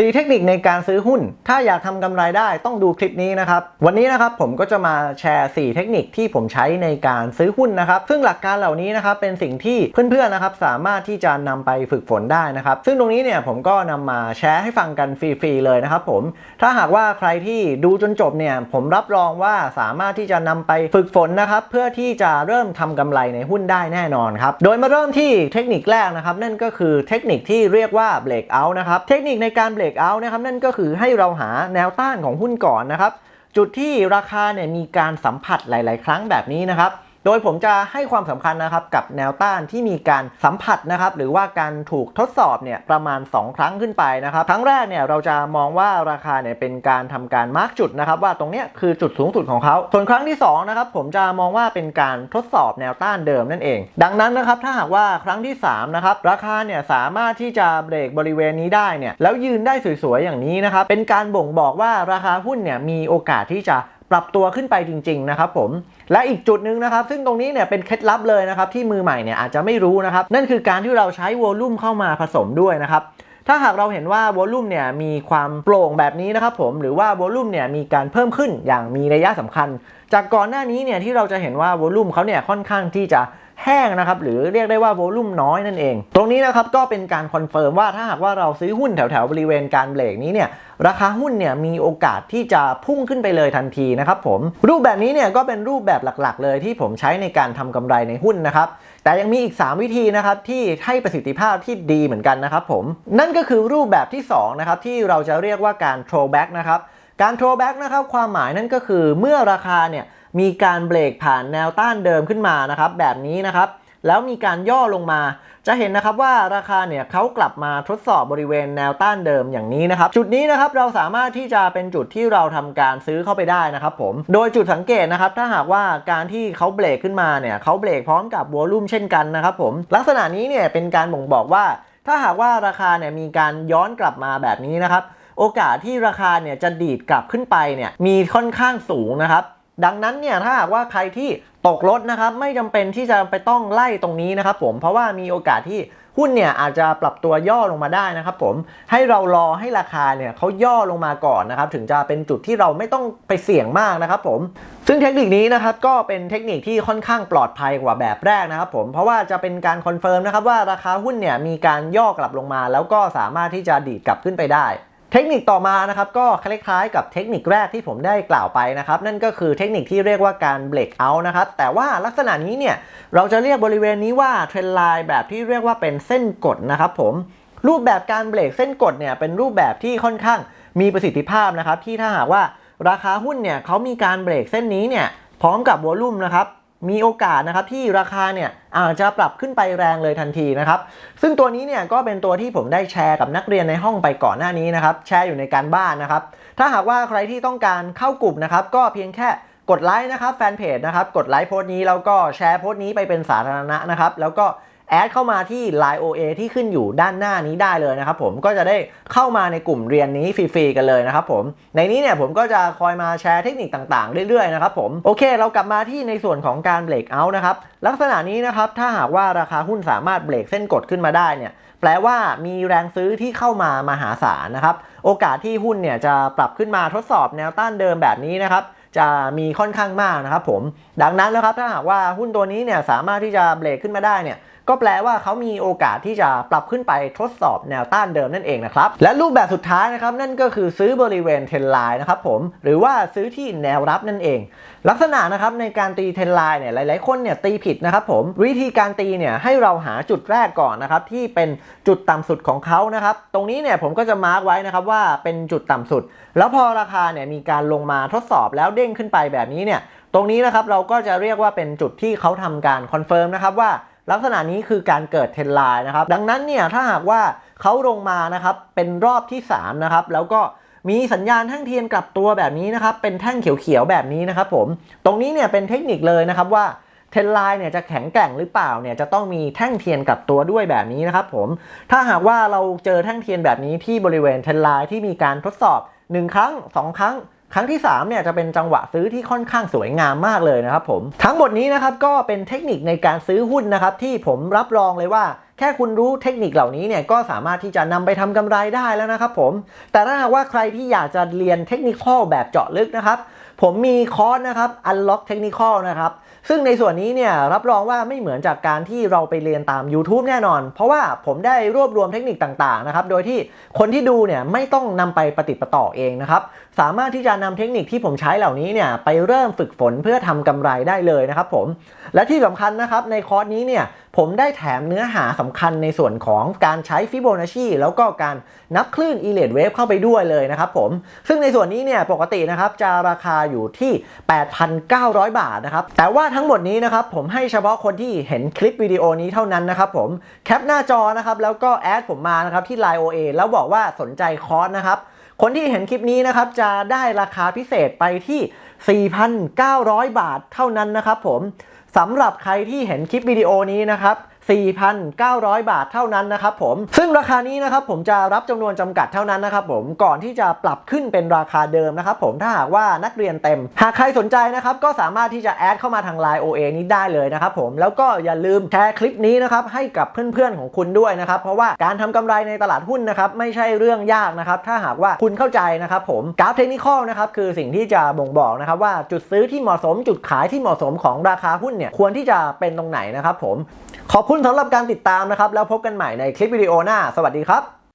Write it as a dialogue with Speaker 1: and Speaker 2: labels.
Speaker 1: 4 เทคนิคในการซื้อหุ้น ถ้าอยากทำกำไรได้ต้องดูคลิปนี้นะครับ วันนี้นะครับผมก็จะมาแชร์ 4 เทคนิคที่ผมใช้ในการซื้อหุ้นนะครับ ซึ่งหลักการเหล่านี้นะครับเป็นสิ่งที่เพื่อนๆนะครับสามารถที่จะนำไปฝึกฝนได้นะครับ ซึ่งตรงนี้เนี่ยผมก็นำมาแชร์ให้ฟังกันฟรีๆเลยนะครับผม ถ้าหากว่าใครที่ดูจนจบเนี่ยผมรับรองว่าสามารถที่จะนำไปฝึกฝนนะครับเพื่อที่จะเริ่มทำกำไรในหุ้นได้แน่นอนครับ โดยมาเริ่มที่เทคนิคแรกนะครับนั่นก็คือเทคนิคที่เรียกว่า break out นะครับ เทคนิคในการ break out นะครับนั่นก็คือให้เราหาแนวต้านของหุ้นก่อนนะครับ จุดที่ราคาเนี่ยมีการสัมผัสหลาย ๆ ครั้งแบบนี้นะครับ โดยผมจะให้ความสำคัญนะครับกับแนวต้านที่มีการสัมผัสนะครับหรือว่าการถูกทดสอบเนี่ยประมาณ 2 ครั้งขึ้นไปนะครับครั้งแรกเนี่ยเราจะมองว่าราคาเนี่ยเป็นการทำการมาร์กจุดนะครับว่าตรงเนี้ยคือจุดสูงสุดของเขาส่วนครั้งที่2นะครับผมจะมองว่าเป็นการทดสอบแนวต้านเดิมนั่นเอง ดังนั้นนะครับถ้าหากว่าครั้งที่3นะครับราคาเนี่ยสามารถที่จะเบรกบริเวณนี้ได้เนี่ยแล้วยืนได้สวยๆอย่างนี้นะครับเป็นการบ่งบอกว่าราคาหุ้นเนี่ยมีโอกาสที่จะ ปรับตัวขึ้นไปจริง ๆ นะครับผม และอีกจุดหนึ่งนะครับ ซึ่งตรงนี้เนี่ยเป็นเคล็ดลับเลยนะครับที่มือใหม่เนี่ยอาจจะไม่รู้นะครับ นั่นคือการที่เราใช้วอลลุ่มเข้ามาผสมด้วยนะครับถ้าหากเราเห็นว่าวอลลุ่มเนี่ยมีความโปร่งแบบนี้นะครับผมหรือว่าวอลลุ่มเนี่ยมีการเพิ่มขึ้นอย่างมีระยะสำคัญ จากก่อนหน้านี้เนี่ยที่เราจะเห็นว่าวอลลุ่มเขาเนี่ยค่อนข้างที่จะ แห้งนะครับหรือเรียกได้ว่าโวลุ่มน้อยนั่นเอง ตรงนี้นะครับก็เป็นการคอนเฟิร์มว่าถ้าหากว่าเราซื้อหุ้นแถวๆบริเวณการเบรกนี้เนี่ยราคาหุ้นเนี่ยมีโอกาสที่จะพุ่งขึ้นไปเลยทันทีนะครับผมรูปแบบนี้เนี่ยก็เป็นรูปแบบหลักๆ เลยที่ผมใช้ในการทำกำไรในหุ้นนะครับแต่ยังมีอีก 3 วิธีนะครับที่ให้ประสิทธิภาพที่ดีเหมือนกันนะครับผมนั่นก็คือรูปแบบที่2นะครับที่เราจะเรียกว่าการ throwback นะครับการ throwback นะครับความหมายนั่นก็คือเมื่อราคาเนี่ยมีการเบรกผ่านแนวต้านเดิมขึ้นมานะครับ แบบนี้นะครับแล้วมีการย่อลงมา จะเห็นนะครับว่าราคาเนี่ยเขากลับมาทดสอบบริเวณแนวต้านเดิมอย่างนี้นะครับ จุดนี้นะครับเราสามารถที่จะเป็นจุดที่เราทำการซื้อเข้าไปได้นะครับผม โดยจุดสังเกตนะครับ ถ้าหากว่าการที่เขาเบรกขึ้นมาเนี่ยเขาเบรกพร้อมกับวอลลุ่มเช่นกันนะครับผม ลักษณะนี้เนี่ยเป็นการบ่งบอกว่า ถ้าหากว่าราคาเนี่ยมีการย้อนกลับมาแบบนี้นะครับ โอกาสที่ราคาเนี่ยจะดีดกลับขึ้นไปเนี่ยมีค่อนข้างสูงนะครับ ดังนั้นเนี่ยถ้าหากว่าใครที่ตกรถนะครับไม่จำเป็นที่จะไปต้องไล่ตรงนี้นะครับผมเพราะว่ามีโอกาสที่หุ้นเนี่ยอาจจะปรับตัวย่อลงมาได้นะครับผมให้เรารอให้ราคาเนี่ยเขาย่อลงมาก่อนนะครับถึงจะเป็นจุดที่เราไม่ต้องไปเสี่ยงมากนะครับผมซึ่งเทคนิคนี้นะครับก็เป็นเทคนิคที่ค่อนข้างปลอดภัยกว่าแบบแรกนะครับผมเพราะว่าจะเป็นการคอนเฟิร์มนะครับว่าราคาหุ้นเนี่ยมีการย่อกลับลงมา แล้วก็สามารถที่จะดีดกลับขึ้นไปได้ เทคนิคต่อมานะครับก็คล้ายๆกับเทคนิคแรกที่ผมได้กล่าวไปนะครับนั่นก็คือเทคนิคที่เรียกว่าการ break out นะครับแต่ว่าลักษณะนี้เนี่ยเราจะเรียกบริเวณนี้ว่าเทรนไลน์แบบที่เรียกว่าเป็นเส้นกดนะครับผมรูปแบบการเบรกเส้นกดเนี่ยเป็นรูปแบบที่ค่อนข้างมีประสิทธิภาพนะครับที่ถ้าหากว่าราคาหุ้นเนี่ยเขามีการเบรกเส้นนี้เนี่ยพร้อมกับวอลลุ่มนะครับ มีโอกาสนะครับที่ราคาเนี่ยอาจจะปรับขึ้นไปแรงเลยทันทีนะครับซึ่งตัวนี้เนี่ยก็เป็นตัวที่ผมได้แชร์กับนักเรียนในห้องไปก่อนหน้านี้นะครับแชร์อยู่ในการบ้านนะครับ ถ้าหากว่าใครที่ต้องการเข้ากลุ่มนะครับก็เพียงแค่กดไลค์นะครับแฟนเพจนะครับกดไลค์โพสต์นี้แล้วก็แชร์โพสต์นี้ไปเป็นสาธารณะนะครับแล้วก็ แอดเข้ามาที่ Line OA ที่ขึ้นอยู่ด้านหน้านี้ได้เลยนะครับผมก็จะได้เข้ามาในกลุ่มเรียนนี้ฟรีๆกันเลยนะครับผมในนี้เนี่ยผมก็จะคอยมาแชร์เทคนิคต่างๆ เรื่อยๆนะครับผมโอเค เรากลับมาที่ในส่วนของการเบรกเอาท์นะครับลักษณะนี้นะครับถ้าหากว่าราคาหุ้นสามารถเบรกเส้นกดขึ้นมาได้เนี่ยแปลว่ามีแรงซื้อที่เข้ามามหาศาลนะครับโอกาสที่หุ้นเนี่ยจะปรับขึ้นมาทดสอบแนวต้านเดิมแบบนี้นะครับจะมีค่อนข้างมากนะครับผมดังนั้นนะครับถ้าหากว่าหุ้นตัวนี้เนี่ยสามารถที่จะเบรกขึ้นมาได้เนี่ย ก็แปลว่าเขามีโอกาสที่จะปรับขึ้นไปทดสอบแนวต้านเดิมนั่นเองนะครับและรูปแบบสุดท้ายนะครับนั่นก็คือซื้อบริเวณเทรนไลน์นะครับผมหรือว่าซื้อที่แนวรับนั่นเอง ลักษณะนะครับในการตีเทรนไลน์เนี่ยหลาย ๆ คนเนี่ยตีผิดนะครับผมวิธีการตีเนี่ยให้เราหาจุดแรกก่อนนะครับที่เป็นจุดต่ำสุดของเขานะครับตรงนี้เนี่ยผมก็จะมาร์กไว้นะครับว่าเป็นจุดต่ำสุด แล้วพอราคาเนี่ยมีการลงมาทดสอบแล้วเด้งขึ้นไปแบบนี้เนี่ยตรงนี้นะครับเราก็จะเรียกว่าเป็นจุดที่เขาทำการคอนเฟิร์มนะครับว่า ลักษณะนี้คือการเกิดเทรนไลน์นะครับ ดังนั้นเนี่ยถ้าหากว่าเขาลงมานะครับเป็นรอบที่3นะครับแล้วก็มีสัญญาณแท่งเทียนกลับตัวแบบนี้นะครับ เป็นแท่งเขียวๆแบบนี้นะครับผมตรงนี้เนี่ยเป็นเทคนิคเลยนะครับว่าเทรนไลน์เนี่ยจะแข็งแกร่งหรือเปล่าเนี่ยจะต้องมีแท่งเทียนกลับตัวด้วยแบบนี้นะครับผมถ้าหากว่าเราเจอแท่งเทียนแบบนี้ที่บริเวณเทรนไลน์ที่มีการทดสอบ 1 ครั้ง 2 ครั้ง ครั้งที่3เนี่ยจะเป็นจังหวะซื้อที่ค่อนข้างสวยงามมากเลยนะครับผมทั้งหมดนี้นะครับก็เป็นเทคนิคในการซื้อหุ้นนะครับที่ผมรับรองเลยว่า แค่คุณรู้เทคนิคเหล่านี้เนี่ยก็สามารถที่จะนำไปทำกำไรได้แล้วนะครับผมแต่ถ้าหากว่าใครที่อยากจะเรียนเทคนิคข้อแบบเจาะลึกนะครับ ผมมีคอร์สนะครับ Unlock Technical นะครับ ซึ่งในส่วนนี้เนี่ยรับรองว่าไม่เหมือนจากการที่เราไปเรียนตาม YouTube แน่นอน เพราะว่าผมได้รวบรวมเทคนิคต่างๆนะครับ โดยที่คนที่ดูเนี่ยไม่ต้องนำไปปฏิประต่อเองนะครับ สามารถที่จะนำเทคนิคที่ผมใช้เหล่านี้เนี่ยไปเริ่มฝึกฝนเพื่อทำกำไรได้เลยนะครับผม และที่สำคัญนะครับในคอร์สนี้เนี่ยผมได้แถมเนื้อหาสำคัญในส่วนของการใช้ฟิโบนัชชีแล้วก็การนับคลื่น e l e d Wave เข้าไปด้วยเลยนะครับผม ซึ่งในส่วนนี้เนี่ยปกตินะครับจะราคาอยู่ที่ 8,900 บาทนะครับ แต่ว่าทั้งหมดนี้นะครับผมให้เฉพาะคนที่เห็นคลิปวิดีโอนี้เท่านั้นนะครับผม แคปหน้าจอนะครับแล้วก็แอดผมมานะครับที่ Line OA แล้วบอกว่าสนใจคอร์สนะครับคนที่เห็นคลิปนี้นะครับจะได้ราคาพิเศษไปที่ 4,900 บาทเท่านั้นนะครับผม สำหรับใครที่เห็นคลิปวิดีโอนี้นะครับ4,900 บาทเท่านั้นนะครับผม ซึ่งราคานี้นะครับผมจะรับจำนวนจำกัดเท่านั้นนะครับผม ก่อนที่จะปรับขึ้นเป็นราคาเดิมนะครับผม ถ้าหากว่านักเรียนเต็ม หากใครสนใจนะครับก็สามารถที่จะแอดเข้ามาทาง Line OA นี้ได้เลยนะครับผม แล้วก็อย่าลืมแชร์คลิปนี้นะครับให้กับเพื่อนๆของคุณด้วยนะครับ เพราะว่าการทำกำไรในตลาดหุ้นนะครับไม่ใช่เรื่องยากนะครับ ถ้าหากว่าคุณเข้าใจนะครับผม กราฟเทคนิคอนะครับคือสิ่งที่จะบ่งบอกนะครับว่าจุดซื้อที่เหมาะสม จุดขายที่เหมาะสมของราคาหุ้นเนี่ยควรที่จะเป็นตรงไหนนะครับผมขอบคุณสำหรับการติดตามนะครับ แล้วพบกันใหม่ในคลิปวิดีโอหน้า สวัสดีครับ